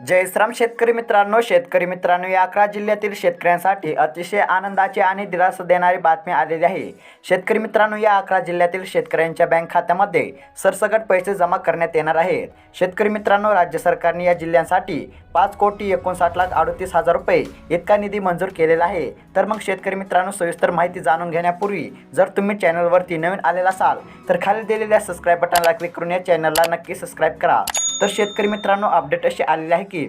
जयश्राम शेतकरी मित्रांनो शेतकरी मित्रांनो या अकरा जिल्ह्यातील शेतकऱ्यांसाठी अतिशय आनंदाची आणि दिलासा देणारी बातमी आलेली आहे. शेतकरी मित्रांनो या अकरा जिल्ह्यातील शेतकऱ्यांच्या बँक खात्यामध्ये सरसकट पैसे जमा करण्यात येणार आहेत. शेतकरी मित्रांनो राज्य सरकारने या जिल्ह्यांसाठी पाच कोटी एकोणसाठ लाख अडतीस हजार रुपये इतका निधी मंजूर केलेला आहे. तर मग शेतकरी मित्रांनो सविस्तर माहिती जाणून घेण्यापूर्वी जर तुम्ही चॅनलवरती नवीन आलेला असाल तर खाली दिलेल्या सबस्क्राईब बटनला क्लिक करून या चॅनलला नक्की सबस्क्राईब करा. तर शेतकरी मित्रांनो अपडेट अशी आलेली आहे की.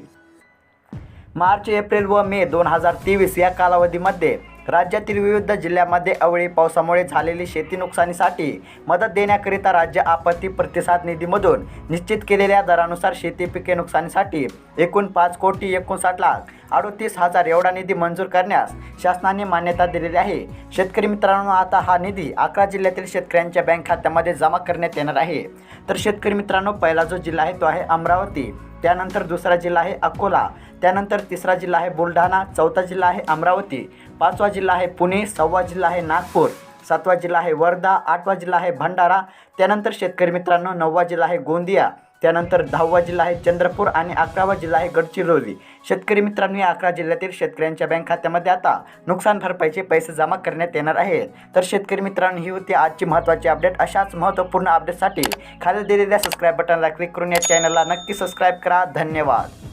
मार्च एप्रिल व मे दोन हजार तेवीस या कालावधीमध्ये राज्यातील विविध जिल्ह्यामध्ये अवळी पावसामुळे झालेली शेती नुकसानीसाठी मदत देण्याकरिता राज्य आपत्ती प्रतिसाद निधीमधून निश्चित केलेल्या दरानुसार शेती पिके नुकसानीसाठी एकूण पाच कोटी एकोणसाठ लाख अडोतीस हजार एवढा निधी मंजूर करण्यास शासनाने मान्यता दिलेली आहे. शेतकरी मित्रांनो आता हा निधी अकरा जिल्ह्यातील शेतकऱ्यांच्या बँक खात्यामध्ये जमा करण्यात येणार आहे. तर शेतकरी मित्रांनो पहिला जो जिल्हा आहे तो आहे अमरावती त्यानंतर दुसरा जिल्हा आहे अकोला त्यानंतर तिसरा जिल्हा आहे बुलढाणा चौथा जिल्हा आहे अमरावती पाचवा जिल्हा आहे पुणे सहावा जिल्हा आहे नागपूर सातवा जिल्हा आहे वर्धा आठवा जिल्हा आहे भंडारा त्यानंतर शेतकरी मित्रांनो नववा जिल्हा आहे गोंदिया त्यानंतर दहावा जिल्हा आहे चंद्रपूर आणि अकरावा जिल्हा आहे गडचिरोली. शेतकरी मित्रांनी अकरा जिल्ह्यातील शेतकऱ्यांच्या बँक खात्यामध्ये आता नुकसान भरपाईचे पैसे जमा करण्यात येणार आहेत. तर शेतकरी मित्रांनो ही होती आजची महत्त्वाची अपडेट अशाच महत्त्वपूर्ण अपडेटसाठी खाली दिलेल्या सबस्क्राईब बटनला क्लिक करून या चॅनलला नक्की सबस्क्राईब करा. धन्यवाद.